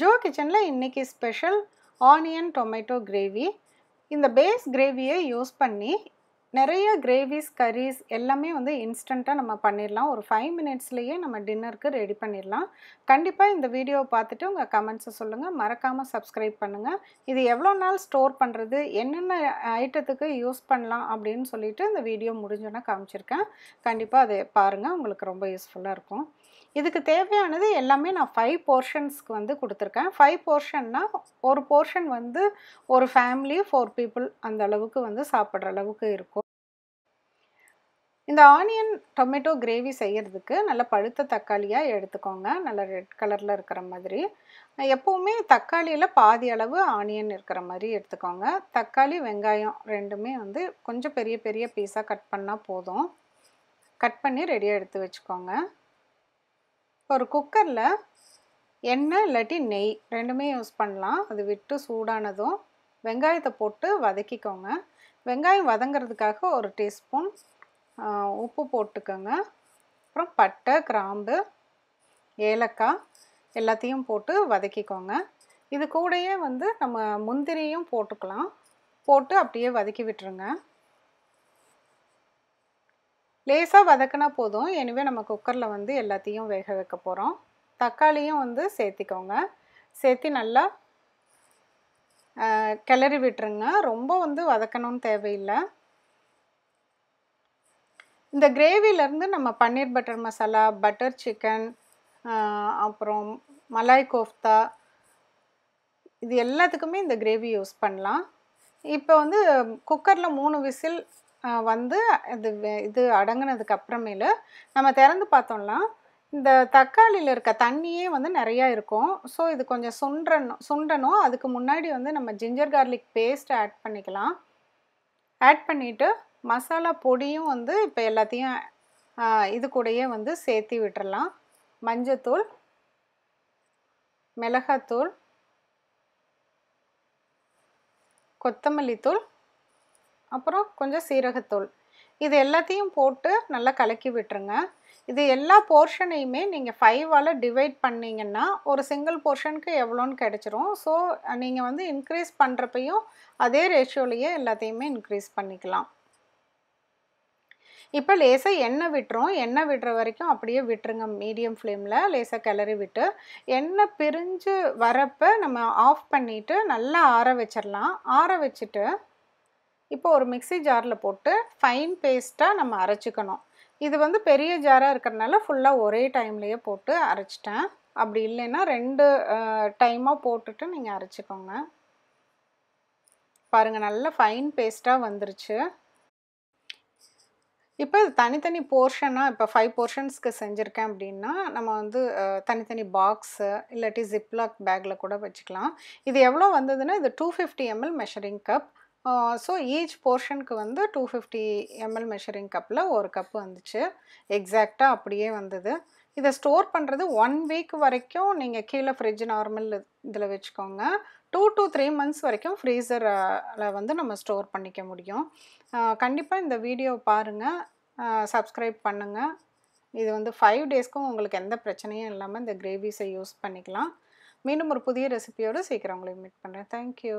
Joe கிச்சனில் இன்றைக்கி special onion tomato gravy. இந்த பேஸ் கிரேவியை யூஸ் பண்ணி நிறைய கிரேவிஸ் கரீஸ் எல்லாமே வந்து இன்ஸ்டண்ட்டாக நம்ம பண்ணிடலாம் ஒரு ஃபைவ் மினிட்ஸ்லேயே நம்ம டின்னருக்கு ரெடி பண்ணிடலாம் கண்டிப்பாக இந்த வீடியோவை பார்த்துட்டு உங்கள் கமெண்ட்ஸை சொல்லுங்கள் மறக்காமல் சப்ஸ்கிரைப் பண்ணுங்கள் இது எவ்வளோ நாள் ஸ்டோர் பண்ணுறது என்னென்ன ஐட்டத்துக்கு யூஸ் பண்ணலாம் அப்படின்னு சொல்லிட்டு இந்த வீடியோ முடிஞ்சோன்னே காமிச்சிருக்கேன். கண்டிப்பாக அதை பாருங்கள் உங்களுக்கு ரொம்ப யூஸ்ஃபுல்லாக இருக்கும். இதுக்கு தேவையானது எல்லாமே நான் ஃபைவ் போர்ஷன்ஸ்க்கு வந்து கொடுத்துருக்கேன். ஃபைவ் போர்ஷன்னா ஒரு போர்ஷன் வந்து ஒரு ஃபேமிலி ஃபோர் பீப்புள் அந்த அளவுக்கு வந்து சாப்பிட்ற அளவுக்கு இருக்கும். இந்த ஆனியன் டொமேட்டோ கிரேவி செய்கிறதுக்கு நல்ல பழுத்த தக்காளியாக எடுத்துக்கோங்க. நல்ல ரெட் கலரில் இருக்கிற மாதிரி. எப்போவுமே தக்காளியில் பாதி அளவு ஆனியன் இருக்கிற மாதிரி எடுத்துக்கோங்க. தக்காளி வெங்காயம் ரெண்டுமே வந்து கொஞ்சம் பெரிய பெரிய பீஸாக கட் பண்ணால் போதும். கட் பண்ணி ரெடியாக எடுத்து வச்சுக்கோங்க. ஒரு குக்கரில் எண்ணெய் இல்லாட்டி நெய் ரெண்டுமே யூஸ் பண்ணலாம். அது விட்டு சூடானதும் வெங்காயத்தை போட்டு வதக்கிக்கோங்க. வெங்காயம் வதங்கிறதுக்காக ஒரு டீஸ்பூன் உப்பு போட்டுக்கோங்க. அப்புறம் பட்டை கிராம்பு ஏலக்காய் எல்லாத்தையும் போட்டு வதக்கிக்கோங்க. இது கூடயே வந்து நம்ம முந்திரியும் போட்டுக்கலாம். போட்டு அப்படியே வதக்கி விட்டுருங்க. லேசாக வதக்கினா போதும். எனவே நம்ம குக்கரில் வந்து எல்லாத்தையும் வேக வைக்க போகிறோம் தக்காளியும் வந்து சேர்த்திக்கோங்க. சேர்த்தி நல்லா கிளறி விட்டுருங்க. ரொம்ப வந்து வதக்கணும்னு தேவையில்லை. இந்த கிரேவிலேருந்து நம்ம paneer butter masala butter chicken அப்புறம் மலாய் கோஃப்தா இது எல்லாத்துக்குமே இந்த கிரேவி யூஸ் பண்ணலாம். இப்போ வந்து குக்கரில் மூணு விசில் வந்து இது இது அடங்கினதுக்கு அப்புறமேலு நம்ம திறந்து பார்த்தோம்னா இந்த தக்காளியில் இருக்க தண்ணியே வந்து நிறையா இருக்கும். ஸோ இது கொஞ்சம் சுண்டணும் சுண்டணும். அதுக்கு முன்னாடி வந்து நம்ம ஜிஞ்சர் கார்லிக் பேஸ்ட் ஆட் பண்ணிக்கலாம். ஆட் பண்ணிவிட்டு மசாலா பொடியும் வந்து இப்போ எல்லாத்தையும் இது கூடயே வந்து சேர்த்து விட்டுறலாம். மஞ்சத்தூள் மிளகாத்தூள் கொத்தமல்லி தூள் அப்புறம் கொஞ்சம் சீரகத்தூள். இது எல்லாத்தையும் போட்டு நல்லா கலக்கி விட்டுருங்க. இது எல்லா போர்ஷனையுமே நீங்கள் ஃபைவால் டிவைட் பண்ணிங்கன்னா ஒரு சிங்கிள் போர்ஷனுக்கு எவ்வளோன்னு கிடச்சிரும். ஸோ நீங்கள் வந்து இன்க்ரீஸ் பண்ணுறப்பையும் அதே ரேஷியோலையே எல்லாத்தையுமே இன்க்ரீஸ் பண்ணிக்கலாம். இப்போ லேசாக எண்ணெய் விட்டுரும் எண்ணெய் விடுற வரைக்கும் அப்படியே விட்டுருங்க மீடியம் ஃப்ளேமில் லேசாக கிளறி விட்டு எண்ணெய் பிரிஞ்சு வரப்போ நம்ம ஆஃப் பண்ணிவிட்டு நல்லா ஆற வச்சிடலாம் ஆற வச்சுட்டு இப்போ ஒரு மிக்சி ஜாரில் போட்டு ஃபைன் பேஸ்ட்டாக நம்ம அரைச்சிக்கணும். இது வந்து பெரிய ஜாராக இருக்கிறதுனால ஃபுல்லாக ஒரே டைம்லேயே போட்டு அரைச்சிட்டேன். அப்படி இல்லைன்னா ரெண்டு டைமாக போட்டுட்டு நீங்கள் அரைச்சிக்கோங்க. பாருங்கள் நல்ல ஃபைன் பேஸ்ட்டாக வந்துருச்சு. இப்போ தனித்தனி போர்ஷனாக இப்போ ஃபைவ் போர்ஷன்ஸ்க்கு செஞ்சுருக்கேன் அப்படின்னா நம்ம வந்து தனித்தனி பாக்ஸு இல்லாட்டி ஜிப்லாக் பேக்கில் கூட வச்சுக்கலாம். இது எவ்வளோ வந்ததுன்னா இது two fifty ml measuring cup so each போர்ஷனுக்கு வந்து டூ ஃபிஃப்டி எம்எல் மெஷரிங் கப்பில் ஒரு கப்பு வந்துச்சு. எக்ஸாக்டாக அப்படியே வந்தது. இதை ஸ்டோர் பண்ணுறது ஒன் வீக் வரைக்கும் நீங்கள் கீழே ஃப்ரிட்ஜ் நார்மல் இதில் வச்சுக்கோங்க. டூ டு த்ரீ மந்த்ஸ் வரைக்கும் ஃப்ரீசரில் வந்து நம்ம ஸ்டோர் பண்ணிக்க முடியும். கண்டிப்பாக இந்த வீடியோ பாருங்கள் சப்ஸ்கிரைப் பண்ணுங்கள் இது வந்து ஃபைவ் டேஸ்க்கும் உங்களுக்கு எந்த பிரச்சனையும் இல்லாமல் இந்த கிரேவிஸை யூஸ் பண்ணிக்கலாம். மீண்டும் ஒரு புதிய ரெசிபியோடு சீக்கிரம் உங்களை மீட் பண்ணுறேன் தேங்க்யூ